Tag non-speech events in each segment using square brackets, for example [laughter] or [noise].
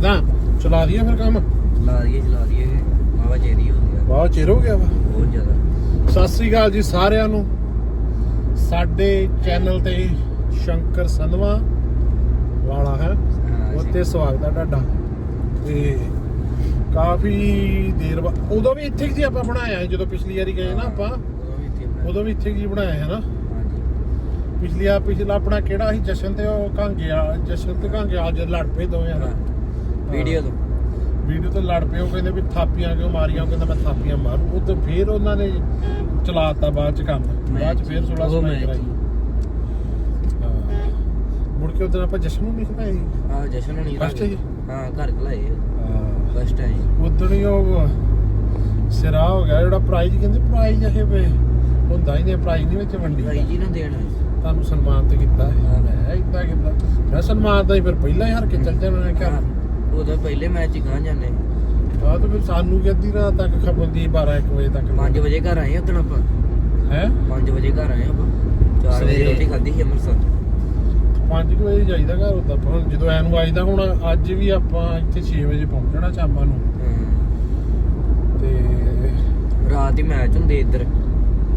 ਕਿਦਾਂ ਚਲਾ ਦਈਏ ਫਿਰ ਕੰਮ? ਲਾ ਦਈਏ ਚਲਾ ਦਈਏ ਬਾਬਾ ਚੇਰੀ ਹੋ ਗਿਆ ਬਹੁਤ ਚਿਰ ਹੋ ਗਿਆ ਵਾ। ਬਹੁਤ ਜ਼ਿਆਦਾ। ਸਤਿ ਸ੍ਰੀ ਅਕਾਲ ਜੀ ਸਾਰਿਆਂ ਨੂੰ। ਸਾਡੇ ਚੈਨਲ ਤੇ ਸ਼ੰਕਰ ਸੰਧਵਾ ਵਾਲਾ ਹੈ। ਹਾਂ, ਉੱਤੇ ਸਵਾਗਤ ਹੈ ਤੁਹਾਡਾ। ਤੇ ਕਾਫੀ ਦੇਰ ਬਾਅਦ ਉਦੋਂ ਵੀ ਇੱਥੇ ਹੀ ਸੀ ਆਪਾਂ ਬਣਾਇਆ ਜਦੋਂ ਪਿਛਲੀ ਵਾਰੀ ਗਏ ਨਾ ਆਪਾਂ। ਉਦੋਂ ਵੀ ਇੱਥੇ ਬਣਾਇਆ। ਉਦੋਂ ਵੀ ਇੱਥੇ ਹੀ ਬਣਾਇਆ ਹੈ ਨਾ? ਹਾਂਜੀ ਪਿਛਲੀ ਆ ਪਿਛਲਾ ਆਪਣਾ ਕਿਹੜਾ ਸੀ? ਜਸ਼ਨ ਤੇ ਉਹ ਕਾਂਗਿਆ ਜਸ਼ਨ ਤੇ ਕਾਂਗਿਆ ਜਦ ਲੜ ਪਏ ਦੋਵੇਂ ਯਾਰ ਵੀਡੀਓ ਤੋਂ। ਵੀਡੀਓ ਤੇ ਲੜ ਉਹ ਕਹਿੰਦੇ ਵੀ ਥਾਪੀਆਂ ਕਿਉਂ ਮਾਰੀਆਂ ਉਹ ਕਹਿੰਦਾ ਮੈਂ ਥਾਪੀਆਂ ਮਾਰੂ। ਉਹ ਤੇ ਫੇਰ ਉਹਨਾਂ ਨੇ ਚਲਾਤਾ ਬਾਅਦ ਚ ਕੰਮ। ਬਾਅਦ ਚ ਫੇਰ 16 ਉਹ ਮੈਚ ਕਰਾਈ। ਹਾਂ। ਮੁੜ ਕੇ ਉਦੋਂ ਆਪਾਂ ਜਸ਼ਨ ਨੂੰ ਨਹੀਂ ਖਵਾਈ ਹਾਂ ਜਸ਼ਨ ਹੋਣੀ First ਹੀ? ਹਾਂ ਘਰ ਖਲਾਏ। ਫਸਟ ਹੈ। ਉਦੋਂ ਹੀ ਉਹ ਸਿਰਾ ਹੋ ਗਿਆ ਜਿਹੜਾ ਪ੍ਰਾਈਜ਼ ਕਹਿੰਦੇ ਪ੍ਰਾਈਜ਼ ਇਹ ਵੇ ਹੁੰਦਾ ਹੀ ਨਹੀਂ ਪ੍ਰਾਈਜ਼ ਨਹੀਂ ਵਿੱਚ ਵੰਡੀ ਭਾਈ ਜੀ ਨੂੰ ਦੇਣਾ। ਤੁਹਾਨੂੰ ਸਨਮਾਨ ਤੇ ਕੀਤਾ ਹੈ। ਹਾਂ। ਮੈਂ ਇਦਾਂ ਕੀਤਾ ਮੈਂ ਸਨਮਾਨ ਤਾਂ ਹੀ ਫਿਰ ਪਹਿਲਾਂ ਹੀ ਹਰ ਕੇ ਚੱਲ ਜਾਣਾ ਹਾਂ, ਉਦੋਂ ਪਹਿਲੇ ਮੈਚ ਚ ਗਾਂ ਜਾਂਦੇ। ਆ ਤਾਂ ਫਿਰ ਸਾਨੂੰ ਕਿ ਅੱਧੀ ਰਾਤ ਤੱਕ ਖਬਰ ਦੀ 12 1 ਵਜੇ ਤੱਕ 5 ਵਜੇ ਘਰ ਆਏ ਉਦੋਂ ਆਪਾਂ। ਹੈ? 5 ਵਜੇ ਘਰ ਆਏ ਆਪਾਂ। 4 ਵਜੇ। ਰੋਟੀ ਖਾਧੀ ਸੀ ਅੰਮ੍ਰਿਤਸਰ। 5 ਵਜੇ ਜਾਈਦਾ ਘਰ ਉਦਾਂ ਆਪਾਂ। ਜਦੋਂ ਐਨੂੰ ਆਈਦਾ ਹੁਣ ਅੱਜ ਵੀ ਆਪਾਂ ਇੱਥੇ 6 ਵਜੇ ਪਹੁੰਚਣਾ ਸ਼ਾਮਾਂ ਨੂੰ। ਹਾਂ। ਤੇ ਰਾਤ ਹੀ ਮੈਚ ਹੁੰਦੇ ਇੱਧਰ।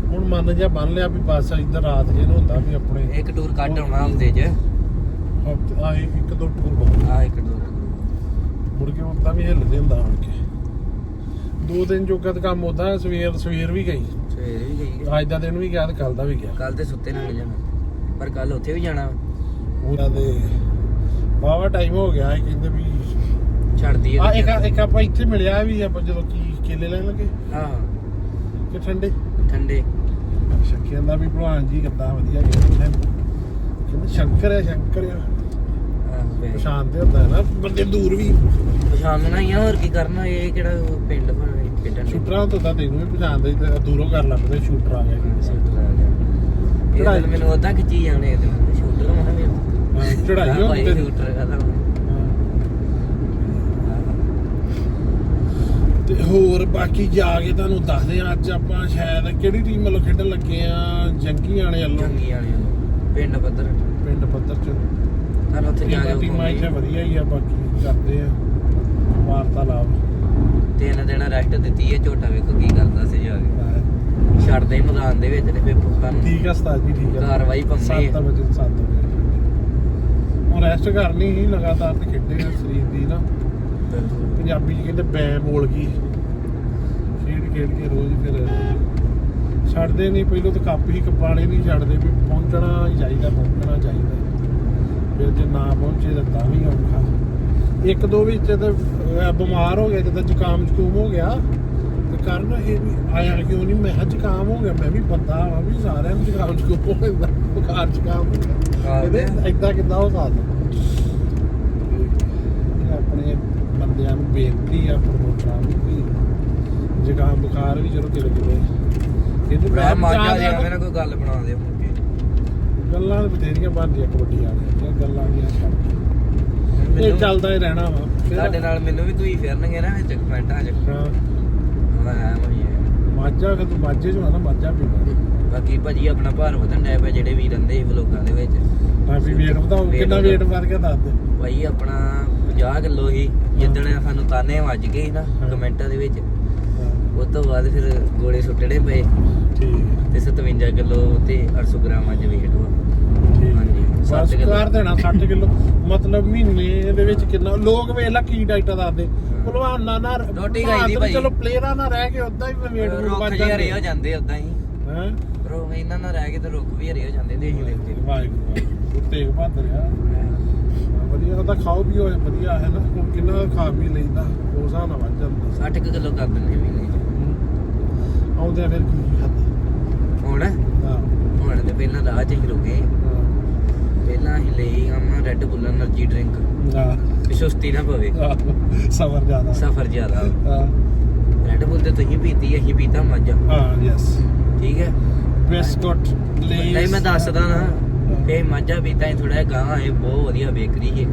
ਹੁਣ ਮਨ ਜਿਹਾ ਬੰਨ ਲਿਆ ਵੀ ਬਸ ਇੱਧਰ ਰਾਤ ਜੇ ਨੂੰ ਹੁੰਦਾ ਵੀ ਆਪਣੇ ਇੱਕ ਟੂਰ ਕੱਢ ਆਉਣਾ ਹੁੰਦੇ ਹਫ਼ਤੇ- ਆ ਇੱਕ ਦੋ ਟੂਰ ਬਹੁਤ ਆ ਇੱਕ ਟੂਰ ਮੁੜ ਕੇ ਹੁੰਦਾ ਵੀ ਹਿੱਲਦੇ ਹੁੰਦਾ ਆਣ ਕੇ। ਦੋ ਦਿਨ ਜੋਗਾ ਤਾਂ ਕੰਮ ਹੁੰਦਾ ਸਵੇਰ ਸਵੇਰ ਵੀ ਗਈ। ਸਵੇਰੇ ਵੀ ਗਈ। ਅੱਜ ਦਾ ਦਿਨ ਵੀ ਗਿਆ ਤੇ ਕੱਲ ਦਾ ਵੀ ਗਿਆ। ਕੱਲ ਤੇ ਸੁੱਤੇ ਨਾਲ ਜਾਣਾ। ਪਰ ਕੱਲ ਉੱਥੇ ਵੀ ਜਾਣਾ। ਉਹਦਾ ਦੇ ਬਾਵਾ ਟਾਈਮ ਹੋ ਗਿਆ ਇਹ ਕਹਿੰਦੇ ਵੀ ਛੱਡਦੀ ਆ ਇੱਕ ਇੱਕ ਆਪਾਂ ਇੱਥੇ ਮਿਲਿਆ ਵੀ ਆਪਾਂ ਜਦੋਂ ਕੀ ਕੇਲੇ ਲੈਣ ਲੱਗੇ। ਹਾਂ। ਕਿ ਠੰਡੇ? ਠੰਡੇ। ਸ਼ੱਕਿਆਂ ਦਾ ਵੀ ਭਲਵਾਨ ਜੀ ਕਿੱਦਾਂ ਵਧੀਆ ਕਹਿੰਦੇ ਕਹਿੰਦੇ ਸ਼ੰਕਰ ਹੈ ਸ਼ੰਕਰ ਹੈ ਵੇ- ਤੇ ਹੁੰਦਾ ਹੈ ਨਾ ਬੰਦੇ ਦੂਰ ਵੀ। ਪਛਾਣਨਾ ਹੀ ਆ ਹੋਰ ਕੀ ਕਰਨਾ ਇਹ ਕਿਹੜਾ ਉਹ ਪਿੰਡ ਭਾਵੇਂ ਖੇਡਣ ਸ਼ੂਟਰਾਂ ਤੋਂ ਤਾਂ ਤੈਨੂੰ ਵੀ ਪਛਾਣਦੇ ਤੇ ਦੂਰੋਂ ਕਰ ਲੱਭਦੇ ਸ਼ੂਟਰ ਆ ਗਏ ਇਹ ਚੜਾਈ। ਗੱਲ ਮੈਨੂੰ ਉਹਦਾ ਖਿੱਚੀ ਜਾਣੇ ਇਹਦੇ ਸ਼ੂਟਰ ਮਨਾ ਵੀ ਹਾਂ, ਚੜਾਈ ਹੁੰਦੀ ਤੇ ਸ਼ੂਟਰ ਕਹਦਾ ਤੇ। ਹੋਰ ਬਾਕੀ ਜਾ ਕੇ ਤੁਹਾਨੂੰ ਦੱਸਦੇ ਆ ਅੱਜ ਆਪਾਂ ਸ਼ਾਇਦ ਕਿਹੜੀ ਟੀਮ ਵੱਲੋਂ ਖੇਡਣ ਲੱਗੇ ਆ? ਜੰਗੀ ਵਾਲੇ। ਵੱਲੋਂ ਚੰਗੀ ਵਾਲੇ। ਨੂੰ ਪਿੰਡ ਪੱਧਰ। ਪਿੰਡ ਪੱਧਰ ਚ। ਤੁਹਾਨੂੰ ਉੱਥੇ ਜਾ ਟੀਮਾਂ ਕੇ ਟੀਮਾਂ ਇੱਥੇ ਵਧੀਆ ਹੀ ਆ ਬਾਕੀ ਕਰਦੇ ਆ। ਵਾਰਤਾਲਾਪ। ਤਿੰਨ ਦਿਨ ਰੈਸਟ ਦਿੱਤੀ ਹੈ ਝੋਟਾ ਵੇਖੋ ਕੀ ਕਰਦਾ ਸੀ ਜਾ ਕੇ। ਛੱਡਦੇ ਹੀ ਮੈਦਾਨ ਦੇ ਵਿੱਚ ਤੇ ਫਿਰ ਤੁਹਾਨੂੰ ਠੀਕ ਆ ਉਸਤਾਦ ਜੀ ਠੀਕ ਆ। ਕਾਰਵਾਈ ਪੰਮੀ। 7 ਵਜੇ 7 ਵਜੇ। ਹੁਣ ਰੈਸਟ ਕਰਨੀ ਹੀ ਲਗਾਤਾਰ ਤੇ ਖੇਡੇ ਆ ਸਰੀਰ ਦੀ ਨਾ। ਪੰਜਾਬੀ ਚ ਕਹਿੰਦੇ ਬੈ ਬੋਲ ਗਈ। ਖੇਡ ਖੇਡ ਕੇ ਰੋਜ਼ ਫਿਰ ਛੱਡਦੇ ਨਹੀਂ ਪਹਿਲੋਂ ਤਾਂ ਕੱਪ ਹੀ ਕਪਾਣੇ ਨਹੀਂ ਛੱਡਦੇ ਵੀ ਪਹੁੰਚਣਾ ਹੀ ਚਾਹੀਦਾ ਪਹੁੰਚਣਾ ਚਾਹੀਦਾ। ਫਿਰ ਜੇ ਨਾ ਪਹੁੰਚੇ ਤਾਂ ਤਾਂ ਵੀ ਔਖਾ। ਇੱਕ ਦੋ ਵਿੱਚ ਤੇ ਬਿਮਾਰ ਹੋ ਗਿਆ ਜਦੋਂ ਜ਼ੁਕਾਮ ਜ਼ੁਕੂਮ ਹੋ ਗਿਆ। ਤੇ ਕਰਨ ਇਹ ਵੀ ਆਇਆ ਕਿਉਂ ਨਹੀਂ ਮੈਂ ਜ਼ੁਕਾਮ ਹੋ ਗਿਆ ਮੈਂ ਵੀ ਬੰਦਾ ਵਾਂ ਵੀ ਸਾਰਿਆਂ ਨੂੰ ਜ਼ੁਕਾਮ ਜ਼ੁਕੂਮ ਹੋ ਜਾਂਦਾ ਬੁਖਾਰ ਜ਼ੁਕਾਮ ਹੋ ਗਿਆ ਇਹਦੇ ਏਦਾਂ ਕਿੱਦਾਂ ਹੋ ਸਕਦਾ? ਆਪਣੇ ਬੰਦਿਆਂ ਨੂੰ ਬੇਨਤੀ ਆ ਪ੍ਰਮੋਟਰਾਂ ਨੂੰ ਵੀ ਜ਼ੁਕਾਮ ਬੁਖਾਰ ਵੀ ਜਦੋਂ ਕਿਲੇ ਕਿਲੇ ਭਰਾ ਮੈਂ ਮਾਜਾ ਦੇ ਨਾ ਕੋਈ ਗੱਲ ਬਣਾ ਦੇ ਗੱਲਾਂ ਬਥੇਰੀਆਂ ਬਣਦੀਆਂ ਕਬੱਡੀ ਵਾਲੀਆਂ ਗੱਲਾਂ ਦੀਆਂ ਛੱਡ ਇਹ ਮੈਨੂੰ- ਚੱਲਦਾ ਹੀ ਰਹਿਣਾ ਵਾ। ਫਿਰ- ਸਾਡੇ ਨਾਲ ਮੈਨੂੰ ਵੀ ਤੁਸੀਂ ਫਿਰਨਗੇ ਨਾ ਵਿੱਚ ਕਮੈਂਟਾਂ 'ਚ। ਹਾਂ। ਮੈਂ ਮੈਂ ਮਾਝਾ ਕਿ ਤੂੰ ਮਾਝੇ ਚ ਆ ਨਾ ਮਾਝਾ ਪੀਣਾ। ਬਾਕੀ ਭਾਜੀ ਆਪਣਾ ਭਾਰ ਵਧਣ ਡਿਆ ਪਿਆ ਜਿਹੜੇ ਵੀ ਰਹਿੰਦੇ ਸੀ ਵਲੋਗਾਂ ਦੇ ਵਿੱਚ। ਤਾਂ ਵੀ weight ਵਧਾਓ। Weight ਕਿੰਨਾ weight ਵੱਧ ਗਿਆ ਦੱਸ ਦੇ। ਭਾਈ ਆਪਣਾ 50 ਕਿਲੋ ਸੀ। ਜਿੱਦਣ ਸਾਨੂੰ ਤਾਨੇ ਵੱਜ ਗਏ ਸੀ ਨਾ ਹਾਂ। ਕਮੈਂਟਾਂ ਦੇ ਵਿੱਚ। ਹਾਂ, ਉਸ ਤੋਂ ਬਾਅਦ ਫਿਰ ਗੋਲੇ ਸੁੱਟਣੇ ਪਏ। ਠੀਕ। ਤੇ 57 ਕਿਲੋ ਤੇ 800 ਗ੍ਰਾਮ ਅੱਜ weight ਵਾ। ਠੀਕ। ਹਾਂਜੀ, ਸੱਤ ਬਸ ਕਿੱਲੋ। ਕਰ ਦੇਣਾ 60 ਕਿਲੋ। ਮਤਲਬ ਮਹੀਨੇ ਦੇ ਵਿੱਚ ਕਿੰਨਾ ਲੋਕ ਵੇਖ ਲਾ ਕੀ ਡਾਈਟਾਂ ਦੱਸਦੇ। ਭਲਵਾਨਾਂ ਨਾਲ ਰੋਟੀ ਖਾਈ ਦੀ ਭਾਈ। ਚਲੋ ਪਲੇਅਰਾਂ ਨਾਲ ਰਹਿ ਕੇ ਉਦਾਂ ਹੀ weight ਰੁੱਖ ਵੱਧ ਜਿਹੇ ਹਰੇ ਹੋ ਜਾਂਦੇ ਜਾਂਦੇ ਉਦਾਂ ਹੀ। ਹੈ? ਰੋ ਇਹਨਾਂ ਨਾਲ ਰਹਿ ਕੇ ਤੇ ਰੁੱਖ ਵੀ ਹਰੇ ਹੋ ਜਾਂਦੇ ਦੇਖ ਦੇ ਉੱਤੇ ਵਾਹਿਗੁਰੂ। ਤੇਗ ਬਹਾਦਰ ਆ। ਵਧੀਆ ਉਹਦਾ ਖਾਓ ਵੀ ਹੋਏ ਵਧੀਆ ਹੈ ਨਾ। ਹੁਣ ਕਿੰਨਾ ਖਾ ਵੀ ਲੈਂਦਾ ਉਸ ਹਿਸਾਬ ਨਾਲ ਵੱਧ ਜਾਂਦਾ। 60 ਕਿਲੋ ਕਰ ਦਿੰਦੇ ਮਹੀਨੇ 'ਚ। ਆਉਂਦੇ ਆ ਫਿਰ ਕੀ ਖਾਦਾ ਹੁਣ? ਹਾਂ। ਹੁਣ ਤੇ ਪਹਿਲਾਂ ਰਾਹ 'ਚ ਹੀ ਰੁਕੇ। ਪਹਿਲਾਂ ਹੀ ਲਈ ਆਮ ਰੈੱਡ ਬੁੱਲ એનર્ਜੀ ਡਰਿੰਕ ਹਾਂ। ਵੀ ਸੁਸਤੀ ਨਾ ਪਵੇ। ਸਫਰ ਜ਼ਿਆਦਾ। ਸਫਰ ਜ਼ਿਆਦਾ। ਹਾਂ। ਰੈੱਡ ਬੁੱਲ ਤੇ ਤੁਸੀਂ ਪੀਤੀ ਅਸੀਂ ਪੀਤਾ ਮਾਝਾ। ਹਾਂ ਯੈਸ ਠੀਕ ਹੈ? ਪ੍ਰੈਸਕਟ ਲਈ ਨਹੀਂ ਮੈਂ ਦੱਸਦਾ ਨਾ। ਤੇ ਮਾਝਾ ਪੀਤਾ ਹੀ ਥੋੜਾ ਗਾਂ ਹੈ ਬਹੁਤ ਵਧੀਆ ਬੇਕਰੀ ਹੈ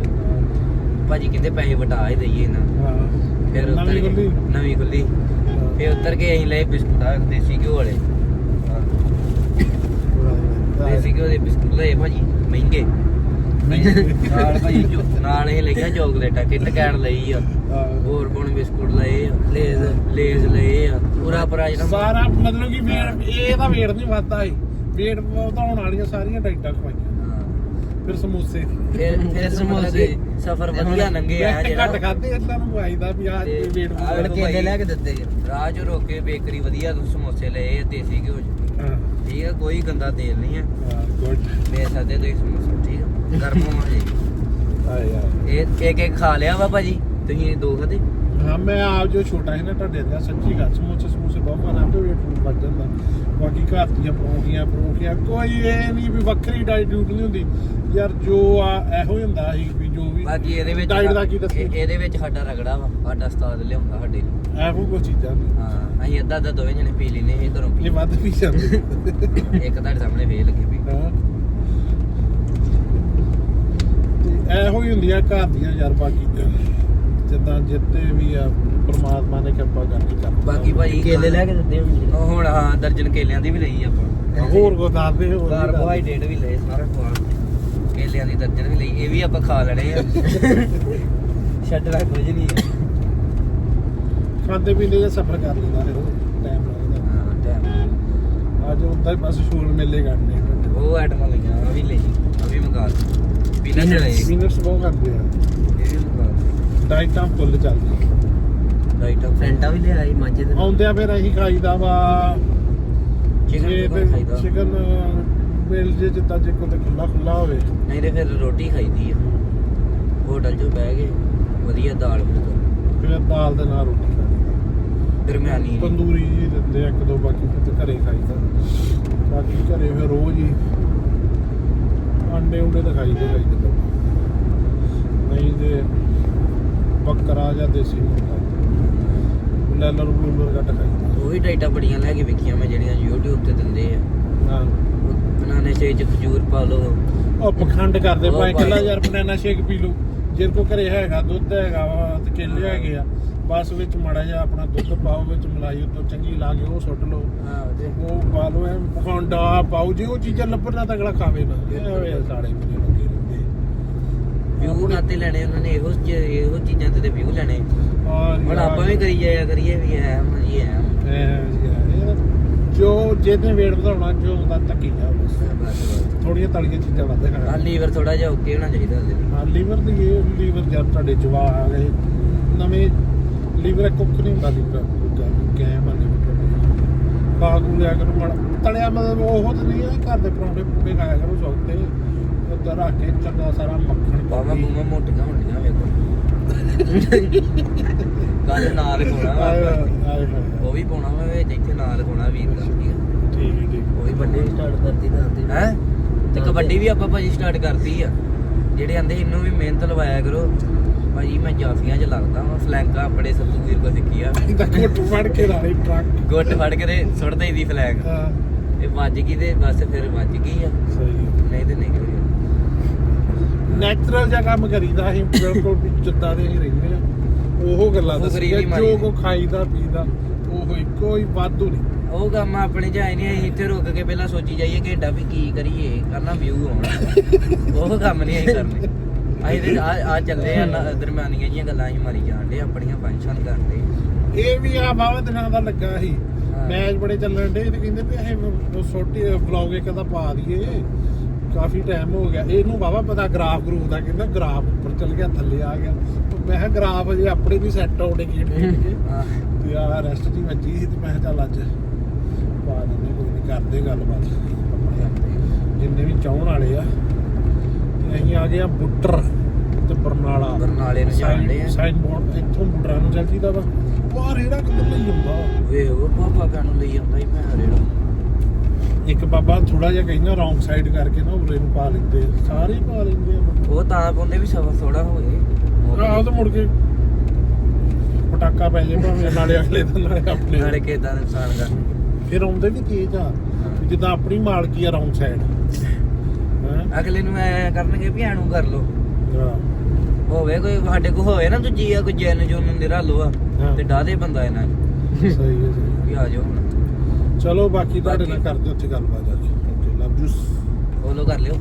ਭਾਜੀ ਕਹਿੰਦੇ ਪੈਸੇ ਵਟਾ ਹੀ ਦਈਏ ਨਾ। ਫਿਰ ਉੱਤਰ ਨਵੀਂ ਖੁੱਲੀ। ਫਿਰ ਉੱਤਰ ਕੇ ਅਸੀਂ ਲਏ ਬਿਸਕੁਟ ਆ ਦੇਸੀ ਘਿਓ ਵਾਲੇ। ਦੇਸੀ ਘਿਓ ਬਿਸਕੁਟ ਲਏ ਭਾਜੀ। ਮਹਿੰਗੇ। ਨਾਲ ਭਾਈ ਜੋ- ਨਾਲ ਇਹ ਲਿਖਿਆ ਚੋਕਲੇਟਾਂ ਕਿੱਟ ਕੈਟ ਲਈ ਆ। ਹੋਰ ਬਣ ਬਿਸਕੁਟ ਲਏ ਆ ਲੇਜ਼ ਲੇਜ਼ ਲਏ ਆ ਪੂਰਾ ਪ੍ਰਾਈਸ ਨਾ ਸਾਰਾ ਮਤਲਬ ਕਿ ਵੇਟ ਇਹ ਤਾਂ ਵੇਟ ਨਹੀਂ ਵੱਧਦਾ ਏ ਵੇਟ ਵਧਾਉਣ ਵਾਲੀਆਂ ਸਾਰੀਆਂ ਡਾਈਟਾਂ ਖਵਾਈਆਂ। ਫਿਰ ਸਮੋਸੇ। ਫਿਰ ਫਿਰ ਸਮੋਸੇ ਸਫਰ ਵਧੀਆ ਲੰਘੇ ਆ ਜਿਹੜਾ ਘੱਟ ਖਾਦੇ ਇਹਨਾਂ ਨੂੰ ਆਈਦਾ ਵੀ ਆ ਵੇਟ ਵੇਖੋ ਕੇਲੇ ਲੈ ਕੇ ਦਿੱਤੇ। ਰਾਹ 'ਚ ਰੋਕ ਬੇਕਰੀ ਵਧੀਆ ਸਮੋਸੇ ਲਏ ਆ ਦੇਸੀ ਘਿਓ 'ਚ। ਠੀਕ ਆ ਕੋਈ ਗੰਦਾ ਤੇਲ ਨਹੀਂ ਆ। ਗੁੱਡ ਲੈ ਸਕਦੇ ਤੁਸੀਂ ਸਮੋਸੇ ਠੀਕ ਆ ਗਰਮ ਹੋਣਾ ਜੀ ਆਏ ਯਾਰ ਇਹ ਇੱਕ ਇੱਕ ਖਾ ਲਿਆ ਵਾ ਭਾਜੀ ਤੁਸੀਂ ਦੋ ਖਾਦੇ ਹਾਂ ਮੈਂ ਆਪ ਜੋ ਛੋਟਾ ਸੀ ਨਾ ਤੁਹਾਡੇ ਦਾ ਸੱਚੀ ਗੱਲ ਸਮੋਸੇ ਸਮੋਸੇ ਬਹੁਤ ਖਾਣਾ ਤੇ ਵੇਟ ਵੱਧ ਜਾਂਦਾ ਬਾਕੀ ਘਰ ਦੀਆਂ ਪਰੌਂਠੀਆਂ ਪਰੌਂਠੀਆਂ ਕੋਈ ਇਹ ਨਹੀਂ ਵੀ ਵੱਖਰੀ ਡਾਈਟ ਨਹੀਂ ਹੁੰਦੀ। ਯਾਰ ਜੋ ਆ ਇਹੋ ਹੀ ਹੁੰਦਾ ਸੀ ਵੀ ਜੋ ਵੀ ਬਾਕੀ ਇਹਦੇ ਵਿੱਚ ਡਾਈਟ ਦਾ ਕੀ ਦੱਸੀ? ਇਹ- ਇਹਦੇ ਵਿੱਚ ਸਾਡਾ ਰਗੜਾ ਵਾ ਸਾਡਾ ਉਸਤਾਦ ਲਿਆਉਂਦਾ ਸਾਡੇ ਲਈ। ਇਹੋ ਕੁਝ ਚੀਜ਼ਾਂ ਨੇ। ਹਾਂ ਅਸੀਂ ਅੱਧਾ ਅੱਧਾ ਦੋਵੇਂ ਜਣੇ ਪੀ ਲੈਨੇ ਇਹ ਘਰੋਂ ਇਹ ਵੱਧ ਵੀ ਜਾਂਦੇ। ਇੱਕ ਤੁਹਾਡੇ ਸਾਹਮਣੇ ਫੇਰ ਲੱਗੀ ਵੀ ਹਾਂ। ਤੇ ਇਹੋ ਹੀ ਹੁੰਦੀਆਂ ਘਰ ਦੀਆਂ ਯਾਰ ਬਾਕੀ ਜਿੱਦਾਂ ਜਿੱਤੇ ਵੀ ਆ ਪ੍ਰਮਾਤਮਾ ਨੇ ਕਿਰਪਾ ਕਰਕੇ ਚੱਲ ਬਾਕੀ ਭਾਈ ਕੇਲੇ ਲੈ ਕੇ ਦਿੱਤੇ ਹੁੰਦੇ ਉਹ ਹੁਣ ਹਾਂ ਦਰਜਨ ਕੇਲਿਆਂ ਦੀ ਵੀ ਲਈ ਆਪਾਂ। ਹੋਰ ਕੋ ਦੱਸਦੇ ਹੋਰ ਵੀ ਦੱਸਦੇ। ਕਾਰਬੋਹਾਈਡਰੇਟ ਵੀ ਲਏ ਸਾਰਾ ਖਵਾ ਕੇਲਿਆਂ ਦੀ ਦਰਜਨ ਵੀ ਲਈ ਇਹ ਵੀ ਆਪਾਂ ਖਾ ਲੈਣੇ ਆ। ਛੱਡਣਾ ਕੁਝ ਨਹੀਂ। ਹੈ ਖਾਂਦੇ ਪੀਂਦੇ ਜਾਂ ਸਫਰ ਕਰ ਲੈਂਦਾ ਫਿਰ ਟਾਈਮ ਲੱਗਦਾ ਹਾਂ ਟਾਈਮ ਅੱਜ ਹੁੰਦਾ ਹੀ ਬਸ ਸ਼ੂਲ ਮੇਲੇ ਕਰਨੇ ਉਹ ਆਈਟਮਾਂ ਲਈਆਂ ਆ ਵੀ ਲਈ ਆ ਵੀ ਮੰਗਾ ਲਈ। ਪੀਨਟ ਲਏ। ਇਹ ਮਿਨਟਸ ਬਹੁਤ ਕਰਦੇ ਆ। ਵੀ ਮੰਗਾ ਲਈ। ਡਾਈਟਾਂ ਫੁੱਲ ਚੱਲਦੀਆਂ। ਰਾਈਟ ਆਫ ਫਰੈਂਟਾ ਵੀ ਲਿਆਈ ਮਾਝੇ ਦੇ ਆਉਂਦੇ ਆ ਫਿਰ ਅਸੀਂ ਖਾਈਦਾ ਵਾ। ਚਿਕਨ ਖਾਈਦਾ। ਚਿਕਨ ਮਿਲ ਜੇ ਜਿੱਦਾਂ ਜੇ ਕੋਈ ਖੁੱਲਾ ਖੁੱਲਾ ਹੋਵੇ। ਨਹੀਂ ਤੇ ਫਿਰ ਰੋਟੀ ਖਾਈਦੀ ਆ। ਹੋਟਲ 'ਚ ਬਹਿ ਕੇ ਵਧੀਆ ਦਾਲ ਮਿਲਦਾ ਫਿਰ ਦਾਲ ਦੇ ਨਾਲ ਰੋਟੀ ਖਾਈਦੀ ਦਰਮਿਆਨੀ ਤੰਦੂਰੀ ਜੀ ਦਿੰਦੇ ਆ ਇੱਕ ਦੋ ਬਾਕੀ ਫਿਰ ਤੇ ਘਰੇ ਖਾਈਦਾ ਬਾਕੀ ਘਰੇ ਫਿਰ ਰੋਜ਼ ਹੀ ਅੰਡੇ ਉਂਡੇ ਤਾਂ ਖਾਈਦੇ ਖਾਈਦੇ ਲੋਕ ਨਹੀਂ ਤੇ ਬੱਕਰਾ ਜਾਂ ਦੇਸੀ ਮੁਰਗਾ। ਲੈਲਰ ਬਲੂਲਰ ਘੱਟ ਖਾਈਦਾ ਉਹ ਡਾਈਟਾਂ ਬੜੀਆਂ ਲੈ ਕੇ ਵੇਖੀਆਂ ਮੈਂ ਜਿਹੜੀਆਂ YouTube ਤੇ ਦਿੰਦੇ ਆ। ਹਾਂ। ਬਨਾਨੇ ਸ਼ੇਕ ਚ ਖਜੂਰ ਪਾ ਲਓ। ਉਹ ਪਖੰਡ ਕਰਦੇ ਭਾਈ। ਕਿੱਲਾ ਯਾਰ ਬਨਾਨਾ ਸ਼ੇਕ ਪੀ ਲਓ ਜੇ ਕੋ ਘਰੇ ਹੈਗਾ ਦੁੱਧ ਹੈਗਾ ਵਾ ਤੇ ਕੇਲੇ ਹੈਗੇ ਆ ਬਸ ਵਿੱਚ ਮੜਾ ਜਿਹਾ ਆਪਣਾ ਦੁੱਧ ਪਾਓ ਵਿੱਚ ਮਲਾਈ ਉੱਤੋਂ ਚੰਗੀ ਲਾ ਕੇ ਉਹ ਸੁੱਟ ਲਓ। ਹਾਂ ਤੇ ਉਹ ਪਾ ਲਓ ਐ ਪਖੰਡਾ ਪਾਓ। ਜੇ ਉਹ ਚੀਜ਼ਾਂ ਲੱਭਣ ਨਾ ਤਗਲਾ ਖਾਵੇ ਨਾ। ਇਹ ਸਾੜੇ ਮੇਰੇ ਲੱਗੇ ਰਹਿੰਦੇ ਵਿਊ ਨਾਤੇ ਲੈਣੇ ਉਹਨਾਂ ਨੇ ਇਹੋ ਇਹੋ ਚੀਜ਼ਾਂ ਤੇ ਵਿਊ ਲੈਣੇ। ਹਾਂ ਹੁਣ ਆਪਾਂ ਵੀ ਕਰੀ ਜਾਇਆ ਕਰੀਏ ਵੀ ਐ ਜੀ ਐ ਜੋ ਵੇਟ ਵਧਾਉਣਾ ਜੋ ਹੁੰਦਾ ਧੱਕੀ ਜਾ ਬਸ। ਥੋੜੀਆਂ ਤਲੀਆਂ ਚੀਜ਼ਾਂ ਵੱਧ ਆ ਖਾਣਾ ਲੀਵਰ ਥੋੜਾ ਜਿਹਾ ਓਕੇ ਹੋਣਾ ਚਾਹੀਦਾ ਉਹਦੇ ਲਈ। ਹਾਂ ਲੀਵਰ ਦੀ ਇਹ ਲੀਵਰ ਜਦ ਤੁਹਾਡੇ ਜਵਾ ਆ ਗਏ ਨਵੇਂ ਲੀਵਰ ਕੁੱਕ ਨਹੀਂ ਹੁੰਦਾ ਲੀਵਰ ਗੈਮ ਆ ਲੀਵਰ ਬਾਗੂ ਲਿਆ ਕਰੋ ਮੜ ਤਲਿਆ ਮਤਲਬ ਉਹ ਤਾਂ ਨਹੀਂ ਆ ਘਰ ਦੇ ਪਰੌਂਠੇ ਪੂਰੇ ਖਾਇਆ ਕਰੋ ਸੌਕ ਤੇ। ਉੱਧਰ ਰੱਖ ਕੇ ਚੰਗਾ ਸਾਰਾ ਮੱਖਣ ਪਾਵੀ ਬੂਮਾ ਮੋਟੀਆਂ ਹੋਣੀਆਂ ਵੇਖੋ [laughs] ਕੱਲ ਨਾਲ। ਆਏ ਉਹ ਵੀ ਪਾਉਣਾ ਵਾ ਵਿੱਚ ਇੱਥੇ ਨਾਲ ਖੋਣਾ ਵੀਰ ਦਾ। ਠੀਕ ਆ ਠੀਕ ਹੈ ਠੀਕ ਉਹ ਵੀ ਵੱਡੇ ਸਟਾਰਟ ਕਰਤੀ ਦੱਸਦੇ ਹੈ? ਤੇ ਕਬੱਡੀ ਵੀ ਆਪਾਂ ਭਾਜੀ ਸਟਾਰਟ ਕਰਤੀ ਆ। ਜਿਹੜੇ ਆਂਦੇ ਇਹਨੂੰ ਵੀ ਮਿਹਨਤ ਲਵਾਇਆ ਕਰੋ। ਭਾਜੀ ਮੈਂ ਜਾਫੀਆਂ 'ਚ ਲੱਗਦਾ ਵਾਂ ਫਲੈਂਕਾਂ ਆਪਣੇ ਸੱਤੂ ਵੀਰ ਕੋ ਸਿੱਖੀ ਆ ਇਹਦਾ ਕੋਟ ਫੜ ਕੇ ਲਾਈ ਟਰੱਕ। ਗੁੱਟ ਫੜ ਕੇ ਤੇ ਸੁੱਟ ਦੇਈਦੀ ਫਲੈਗ ਹਾਂ। ਇਹ ਵੱਜ ਗਈ ਤੇ ਬਸ ਫਿਰ ਵੱਜ ਗਈ ਆ। ਸਹੀ ਨਹੀਂ ਤੇ ਨਹੀਂ ਨੈਚੁਰਲ ਜਿਹਾ ਕੰਮ ਕਰੀਦਾ ਅਸੀਂ ਬਿਲਕੁਲ ਵੀ ਜਿੱਦਾਂ ਦੇ ਹੀ ਰਹਿੰਦੇ ਆ। ਉਹ ਗੱਲਾਂ ਉਹ ਦੱਸੀਆਂ ਗਰੀਬੀ ਮਾਰੀ ਜੋ ਦੀ। ਕੋ ਖਾਈਦਾ ਪੀਦਾ ਉਹ ਹੀ ਕੋਈ ਵਾਧੂ ਨਹੀਂ ਉਹ ਕੰਮ ਆਪਣੇ ਜਾਇ ਨਹੀਂ ਅਸੀਂ ਇੱਥੇ ਰੁਕ ਕੇ ਪਹਿਲਾਂ ਸੋਚੀ ਜਾਈਏ ਘੰਟਾ ਵੀ ਕੀ ਕਰੀਏ ਕਰਨਾ ਵਿਊ ਆਉਣਾ। ਉਹ ਕੰਮ ਨਹੀਂ ਅਸੀਂ ਕਰਨੇ। ਅਸੀਂ ਤੇ ਆ ਚੱਲੇ ਆ ਨਾ- ਦਰਮਿਆਨੀਆਂ ਜੀਆਂ ਗੱਲਾਂ ਅਸੀਂ ਮਾਰੀ ਜਾਂਦੇ ਆਪਣੀਆਂ ਫੰਕਸ਼ਨ ਕਰਦੇ ਇਹ ਵੀ ਆ ਬਾਵਾ ਦਿਨਾਂ ਦਾ ਲੱਗਾ ਸੀ। ਹਾਂ। ਮੈਚ ਬੜੇ ਚੱਲਣ ਡੇ ਤੇ ਕਹਿੰਦੇ ਵੀ ਇਹ ਛੋਟੀ ਵਲੌਗ ਇੱਕ ਦਾ ਪਾ ਦਈਏ। ਕਾਫੀ ਟਾਈਮ ਹੋ ਗਿਆ। ਇਹਨੂੰ ਬਾਵਾ ਪਤਾ ਗ੍ਰਾਫ ਗਰੂਪ ਦਾ ਕਹਿੰਦਾ ਗ੍ਰਾਫ ਉੱਪਰ ਚੱਲ ਗਿਆ ਥੱਲੇ ਆ ਗਿਆ। ਮੈਂ ਕਿਹਾ ਗ੍ਰਾਫ ਅਜੇ ਆਪਣੇ ਵੀ ਸੈੱਟ ਆਉਣੇ ਗੇਟ ਖੇਡ ਕੇ ਹਾਂ ਤੇ ਆ ਰੈਸਟ ਦੀ ਵੱਜੀ ਸੀ ਤੇ ਮੈਂ ਕਿਹਾ ਚੱਲ ਅੱਜ ਪਾ ਦਿੰਦੇ ਕੋਈ ਨਹੀਂ ਕਰਦੇ ਗੱਲਬਾਤ। ਆਪਣੇ ਆਪ ਜਿੰਨੇ ਵੀ ਚਾਹਣ ਵਾਲੇ ਆ ਤੇ ਅਸੀਂ ਆ ਗਏ ਆ ਬੁੱਟਰ ਤੇ ਬਰਨਾਲਾ। ਬਰਨਾਲੇ ਨੂੰ ਜਾਣਦੇ ਆ। ਸਾਈਨ ਬੋਰਡ ਇੱਥੋਂ ਬੁੱਟਰਾਂ ਨੂੰ ਚੱਲ ਜੀਦਾ ਵਾ। ਬਾਹਰ ਇਹੜਾ ਕਿੱਧਰ ਲਈ ਹੁੰਦਾ ਵੇ ਉਹ ਪਾਪਾ ਕਾਨੂੰ ਲਈ ਆਉਂਦਾ ਹੀ ਮੈਂ ਰੇੜਾ? ਇੱਕ ਬਾਬਾ ਥੋੜਾ ਜਿਹਾ ਕਹਿੰਦਾ ਰੌਂਗ ਸਾਈਡ ਕਰਕੇ ਨਾ ਉਰੇ ਨੂੰ ਪਾ ਲੈਂਦੇ। ਸਾਰੇ ਹੀ ਪਾ ਲੈਂਦੇ ਆ। ਉਹ ਤਾਂ ਪਾਉਂਦੇ ਵੀ ਸਵਾ ਥੋੜਾ ਹੋਏ ਆਹ ਤਾਂ ਮੁੜ ਕੇ ਪਟਾਕਾ ਪੈ ਜੇ ਭਾਵੇਂ ਨਾਲੇ ਅਗਲੇ ਦਾ ਨਾਲੇ ਆਪਣੇ ਨਾਲੇ ਕਿਦਾਂ ਨੁਕਸਾਨ ਕਰਨ ਫਿਰ ਆਉਂਦੇ ਵੀ ਤੇਜ਼ ਆ ਵੀ ਜਿੱਦਾਂ ਆਪਣੀ ਮਾਲਕੀ ਆ ਰੌਂਗ ਸਾਈਡ ਹਾਂ? ਅਗਲੇ ਨੂੰ ਐ ਕਰਨਗੇ ਵੀ ਐਨੂੰ ਕਰ ਲੋ ਹੋਵੇ ਕੋਈ ਸਾਡੇ ਕੋ ਹੋਵੇ ਨਾ ਦੂਜੀ ਆ ਕੋਈ ਜੈਨ ਜੁਨ ਨਿਰਾ ਲੋ ਆ ਹਾਂ। ਤੇ ਡਾਦੇ ਬੰਦਾ ਇਹਨਾਂ ਨੂੰ। ਸਹੀ ਹੈ ਸਹੀ ਵੀ ਆ ਜਾਓ ਹੁਣ। ਚਲੋ ਬਾਕੀ ਤੁਹਾਡੇ ਨਾਲ ਬਾਕੀ- ਕਰਦੇ ਉੱਥੇ ਗੱਲਬਾਤ ਜਾ ਕੇ ਓਕੇ ਲਵ ਯੂ ਫੋਲੋ ਕਰ ਲਿਓ।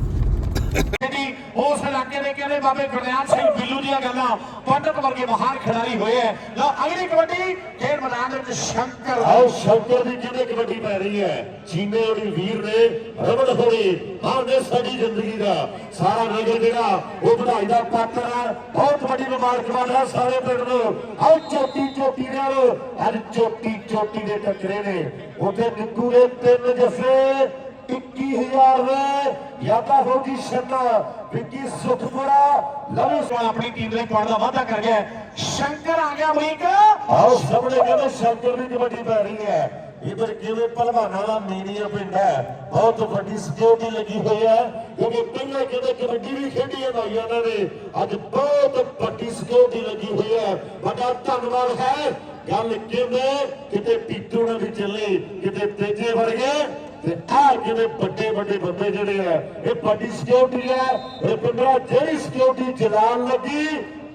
ਉਸ ਇਲਾਕੇ ਦੇ ਕਹਿੰਦੇ ਬਾਬੇ ਗੁਰਦਿਆਲ ਸਿੰਘ ਬਿੱਲੂ ਦੀਆਂ ਗੱਲਾਂ? ਪੰਡਤ ਵਰਗੇ ਮਹਾਨ ਖਿਡਾਰੀ ਹੋਏ ਐ। ਲਓ, ਅਗਲੀ ਕਬੱਡੀ ਖੇਡ ਮੈਦਾਨ ਦੇ ਵਿੱਚ ਸ਼ੰਕਰ ਆਓ, ਸ਼ੰਕਰ ਦੀ ਕਿਹਦੇ ਕਬੱਡੀ ਪੈ ਰਹੀ ਹੈ ਚੀਨੇ ਵਾਲੀ ਵੀਰ ਨੇ ਰਬੜ ਹੋਣੀ ਹਾਂ ਸਾਡੀ ਜ਼ਿੰਦਗੀ ਦਾ। ਸਾਰਾ ਨਗਰ ਜਿਹੜਾ, ਉਹ ਵਧਾਈ ਦਾ ਪਾਤਰ ਹੈ ਬਹੁਤ ਵੱਡੀ ਮੁਬਾਰਕਬਾਦ ਹੈ ਸਾਰੇ ਪਿੰਡ ਨੂੰ। ਆਓ, ਚੋਟੀ ਚੋਟੀ ਨਾਲ। ਅੱਜ ਚੋਟੀ ਚੋਟੀ ਦੇ ਟੱਕਰੇ ਨੇ। ਉੱਥੇ ਨਿੱਕੂ ਦੇ ਤਿੰਨ ਜਫੇ 21000 ਦੇ ਯਾਦਾ ਹੋਗੀ ਛੰਨਾ ਵਿੱਕੀ ਸੁਖਪੁਰਾ ਲਵੀ ਸੋ ਆਪਣੀ ਟੀਮ ਲਈ ਪੁਆਇੰਟ ਦਾ ਵਾਅਦਾ ਕਰ ਗਿਆ। ਸ਼ੰਕਰ ਆ ਗਿਆ ਅਮਰੀਕ। ਆਓ ਸਾਹਮਣੇ ਕਹਿੰਦੇ ਸ਼ੰਕਰ ਦੀ ਕਬੱਡੀ ਪੈ ਰਹੀ ਹੈ। ਇਧਰ ਕਿਵੇਂ ਪਹਿਲਵਾਨਾਂ ਦਾ ਮੀਡੀਆ ਪਿੰਡ ਹੈ। ਬਹੁਤ ਵੱਡੀ ਸਿਕਿਉਰਿਟੀ ਲੱਗੀ ਹੋਈ ਹੈ। ਕਿਉਂਕਿ ਪਹਿਲਾਂ ਕਹਿੰਦੇ ਕਬੱਡੀ ਵੀ ਖੇਡੀ ਹੈ ਭਾਈ ਉਹਨਾਂ ਨੇ। ਅੱਜ ਬਹੁਤ ਵੱਡੀ ਸਿਕਿਉਰਿਟੀ ਲੱਗੀ ਹੋਈ ਹੈ। ਵੱਡਾ ਧੰਨਵਾਦ ਹੈ। ਗੱਲ ਕਿਵੇਂ? ਕਿਤੇ ਪੀਤੂ ਨਾਲ ਵੀ ਚੱਲੇ ਕਿਤੇ ਤੇਜੇ ਵਰਗੇ। ਤੇ ਆ ਕਿਵੇਂ ਵੱਡੇ ਵੱਡੇ ਬੰਦੇ ਜਿਹੜੇ ਆ ਇਹ ਵੱਡੀ ਸਿਕਿਉਰਿਟੀ ਹੈ। ਇਹ ਪਿੰਡਰਾ ਜਿਹੜੀ ਸਿਕਿਉਰਿਟੀ ਚਲਾਨ ਲੱਗੀ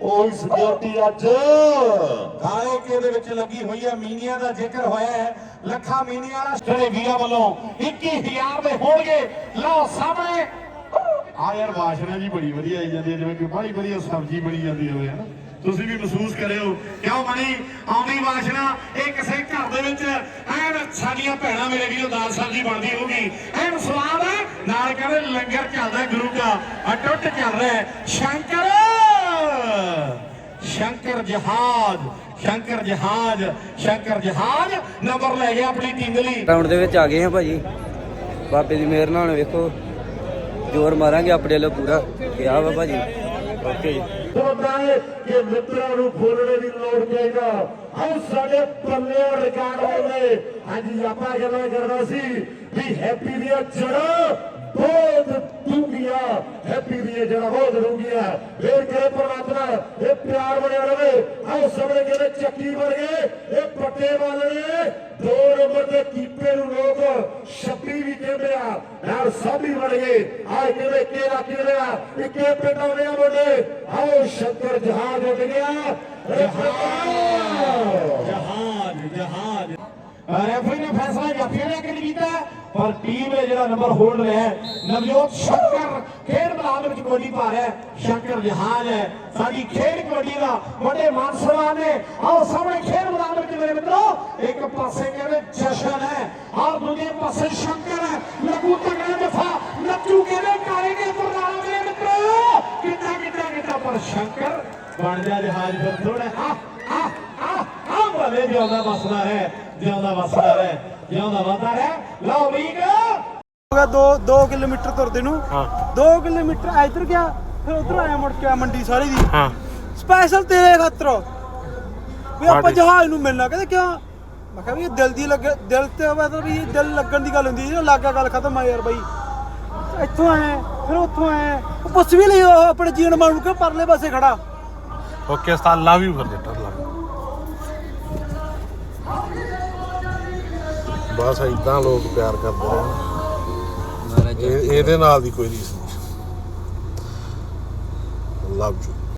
ਉਹੀ ਸਿਕਿਉਰਿਟੀ ਅੱਜ ਕਾਲੇ ਕੇ ਦੇ ਵਿੱਚ ਲੱਗੀ ਹੋਈ ਹੈ। ਮੀਨੀਆਂ ਦਾ ਜ਼ਿਕਰ ਹੋਇਆ ਹੈ। ਲੱਖਾਂ ਮੀਨੀਆਂ ਵਾਲਾ ਜਿਹੜੇ ਵੀਰਾਂ ਵੱਲੋਂ 21000 ਦੇ ਹੋਣਗੇ। ਲਓ ਸਾਹਮਣੇ। ਆ ਯਾਰ ਵਾਸ਼ਨਾ ਜੀ ਬੜੀ ਵਧੀਆ ਆਈ ਜਾਂਦੀ ਹੈ ਜਿਵੇਂ ਕਿ ਬੜੀ ਵਧੀਆ ਸਬਜ਼ੀ ਬਣੀ ਜਾਂਦੀ ਹੋਵੇ ਹਨਾ ਤੁਸੀਂ ਵੀ ਮਹਿਸੂਸ ਕਰਿਓ। ਕਿਉਂ ਬਣੀ ਆਉਂਦੀ ਵਾਸ਼ਨਾ ਇਹ ਕਿਸੇ ਘਰ ਦੇ ਵਿੱਚ ਐਨ ਸਾਡੀਆਂ ਭੈਣਾਂ ਮੇਰੇ ਵੀਰੋ, ਦਾਲ ਸਬਜ਼ੀ ਬਣਦੀ ਹੋਊਗੀ। ਐਨ ਸਵਾਦ ਹੈ ਨਾਲ ਕਹਿੰਦੇ ਲੰਗਰ ਚੱਲਦਾ ਗੁਰੂ ਦਾ ਅਟੁੱਟ ਚੱਲ ਰਿਹਾ ਸ਼ੰਕਰ! ਸ਼ੰਕਰ ਜਹਾਜ਼ ਸ਼ੰਕਰ ਜਹਾਜ਼ ਸ਼ੰਕਰ ਜਹਾਜ਼। ਨੰਬਰ ਲੈ ਗਿਆ ਆਪਣੀ ਟੀਮ ਲਈ। ਰਾਉਂਡ ਦੇ ਵਿੱਚ ਆ ਗਏ ਹਾਂ ਭਾਜੀ। ਬਾਬੇ ਦੀ ਮਿਹਰ ਨਾਲ ਵੇਖੋ। ਜ਼ੋਰ ਮਾਰਾਂਗੇ ਆਪਣੇ ਵੱਲੋਂ ਪੂਰਾ। ਕਿਹਾ ਵਾ ਭਾਜੀ? ਓਕੇ। ਜੀ ਹੈ ਕਿ ਮਿੱਤਰਾਂ ਨੂੰ ਬੋਲਣੇ ਦੀ ਲੋੜ ਪਏਗਾ ਆਹ ਸਾਡੇ ਪੱਲੇ ਰਿਕਾਰਡ ਹੋਵੇ ਹਾਂਜੀ, ਆਪਾਂ ਗੱਲਾਂ ਕਰਦਾ ਸੀ ਵੀ ਹੈਪੀ ਦੀਆਂ ਜੜਾਂ ਬਹੁਤ ਡੂੰਘੀਆਂ ਹੈਪੀ ਦੀਆਂ ਜੜਾਂ ਬਹੁਤ ਡੂੰਘੀਆਂ ਫੇਰ ਕਰੇ ਪਰਮਾਤਮਾ ਇਹ ਪਿਆਰ ਬਣਿਆ ਰਵੇ। ਆਹ ਸਾਹਮਣੇ ਕਹਿੰਦੇ ਚੱਕੀ ਵਰਗੇ ਇਹ ਪੱਟੇ ਵਾਲਣੇ ਦੋ ਨੰਬਰ ਦੇ ਕੀਪੇ ਨੂੰ ਲੋਕ 26 ਵੀ ਕਹਿੰਦੇ ਆ। ਨਾਲ ਸਾਬੀ ਬਣ ਗਏ। ਆਹ ਕਿਵੇਂ ਕੇ ਰੱਖ ਰਿਹਾ ਇੱਕੇ ਪਿੰਡ ਆਉਂਦੇ ਆ ਮੁੰਡੇ। ਆਓ ਸ਼ੰਕਰ ਜਹਾਜ਼ ਉੱਡ ਗਿਆ। ਜਹਾਜ਼ ਜਹਾਜ਼। ਜਹਾਜ਼। ਰੈਫਰੀ ਨੇ ਫੈਸਲਾ ਜੱਫੇ ਨੇ। ਪਰ ਟੀਮ ਨੇ ਜਿਹੜਾ ਨੰਬਰ ਹੋਲਡ ਰਿਹਾ ਨਵਜੋਤ ਸ਼ੰਕਰ ਖੇਡ ਮੈਦਾਨ ਦੇ ਵਿੱਚ ਕਬੱਡੀ ਪਾ ਰਿਹਾ ਸ਼ੰਕਰ ਜਹਾਜ਼ ਹੈ। ਸਾਡੀ ਖੇਡ ਕਬੱਡੀ ਦਾ ਵੱਡੇ ਮਾਨ ਸਨਮਾਨ ਨੇ। ਆਓ ਸਾਹਮਣੇ ਖੇਡ ਮੈਦਾਨ ਦੇ ਵਿੱਚ ਮੇਰੇ ਮਿੱਤਰੋ, ਇੱਕ ਪਾਸੇ ਕਹਿੰਦੇ ਜਸ਼ਨ ਹੈ। ਔਰ ਦੂਜੇ ਪਾਸੇ ਸ਼ੰਕਰ ਹੈ। ਲੱਗੂ ਤਗੜਾ ਜਫਾ। ਨੱਚੂ ਕਹਿੰਦੇ ਕਾਰੇਗੇ ਬਰਨਾਲਾ ਮੇਰੇ ਮਿੱਤਰੋ। ਕਿੱਦਾਂ ਕਿੱਦਾਂ ਕਿੱਦਾਂ ਪਰ ਸ਼ੰਕਰ ਬਣ ਜਾ ਜਹਾਜ਼ ਫਿਰ ਥੋੜਾ ਆ ਆ ਆ ਆ ਬਲੇ ਜਿਉਂਦਾ ਵਸਦਾ ਹੈ। ਜ਼ਿਆਦਾ ਵਸਦਾ ਹੈ। ਜਿਉਂਦਾ ਵਸਦਾ ਹੈ। ਲਓ ਵੀਰ ਹੋ ਗਿਆ 2 2 ਕਿਲੋਮੀਟਰ ਤੁਰਦੇ ਨੂੰ। ਹਾਂ। 2 ਕਿਲੋਮੀਟਰ ਇੱਧਰ ਗਿਆ ਫਿਰ ਉਧਰ ਆਇਆ ਮੁੜ ਕੇ ਆਇਆ ਮੰਡੀ ਸਾਰੀ ਦੀ। ਹਾਂ। ਸਪੈਸ਼ਲ ਤੇਰੇ ਖਾਤਰ। ਵੀ ਆਪਾਂ ਜਹਾਜ਼ ਨੂੰ ਮਿਲਣਾ। ਕਹਿੰਦੇ ਕਿਉਂ? ਮੈਂ ਕਿਹਾ ਵੀ ਇਹ ਦਿਲ ਦੀ ਲੱਗੇ ਦਿਲ ਤੇ ਮਤਲਬ ਵੀ ਇਹ ਦਿਲ ਲੱਗਣ ਦੀ ਗੱਲ ਹੁੰਦੀ ਹੈ। ਲੱਗਾ ਗੱਲ ਖਤਮ ਆ ਯਾਰ ਬਾਈ। ਇੱਥੋਂ ਆਏ ਫਿਰ ਉੱਥੋਂ ਆਏ ਉਹ ਪੁੱਛ ਵੀ ਲਈ ਉਹ ਆਪਣੇ ਜੀਣ ਮਾਣੂ ਕੇ ਪਰਲੇ ਪਾਸੇ ਖੜਾ। ਓਕੇ ਉਸਤਾਦ ਲਵ ਯੂ ਫਿਰ ਦਿੱਤਾ। ਬਸ ਇਦਾਂ ਲੋਕ ਪਿਆਰ ਕਰਦੇ ਰਹੇ ਇਹ- ਇਹਦੇ ਨਾਲ ਦੀ ਕੋਈ ਰੀਸ ਨਹੀਂ। Love you